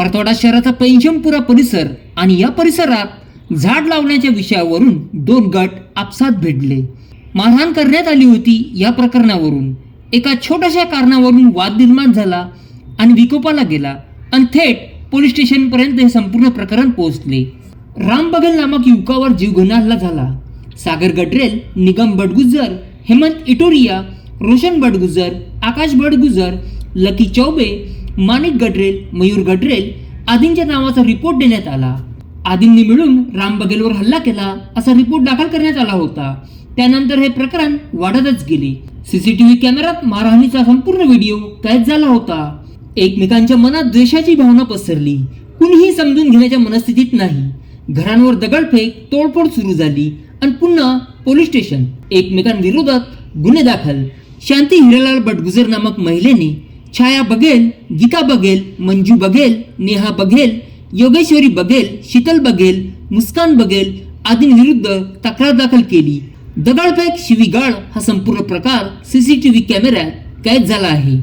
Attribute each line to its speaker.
Speaker 1: परतवाडा शहराचा पैंशमपुरा परिसर आणि या परिसरात झाड लावण्याच्या विषयावरून दोन गट आपसात भिडले. मारहाण करण्यात आली होती या प्रकरणावरून. एका छोट्याशा कारणावरून वाद निर्माण झाला आणि विकोपाला गेला आणि थेट पोलीस स्टेशनपर्यंत हे संपूर्ण प्रकरण पोहोचले. राम बघेल नामक युवकावर जीवघेणा हल्ला झाला. सागर गडरेल निगम बडगुजर हेमंत इटोरिया रोशन बडगुजर आकाश बडगुजर लकी चौबे माणिक गडरेल मयूर गडरेल आदींच्या नावाचा रिपोर्ट देण्यात आला. आदींनी मिळून राम बघेलवर हल्ला केला असा रिपोर्ट दाखल करण्यात आला होता. त्यानंतर हे प्रकरण वाढतच गेले. सीसीटीव्ही कॅमेरात मारहाणीचा संपूर्ण व्हिडिओ कैद झाला होता. एकमेकांच्या मनात द्वेषाची भावना पसरली. कुणीही समजून घेण्याच्या मनस्थितीत नाही. घरांवर दगडफेक तोडफोड सुरू झाली आणि पुन्हा पोलीस स्टेशन. एकमेकांविरोधात गुन्हे दाखल. शांती हिरालाल बटगुजर नामक महिलेने छाया बघेल गीता बघेल मंजू बघेल नेहा बघेल योगेश्वरी बघेल शीतल बघेल मुस्कान बघेल आदींविरुद्ध तक्रार दाखल केली. दगडफेक शिवीगाळ हा संपूर्ण प्रकार सीसीटीव्ही कॅमेऱ्यात कैद झाला आहे.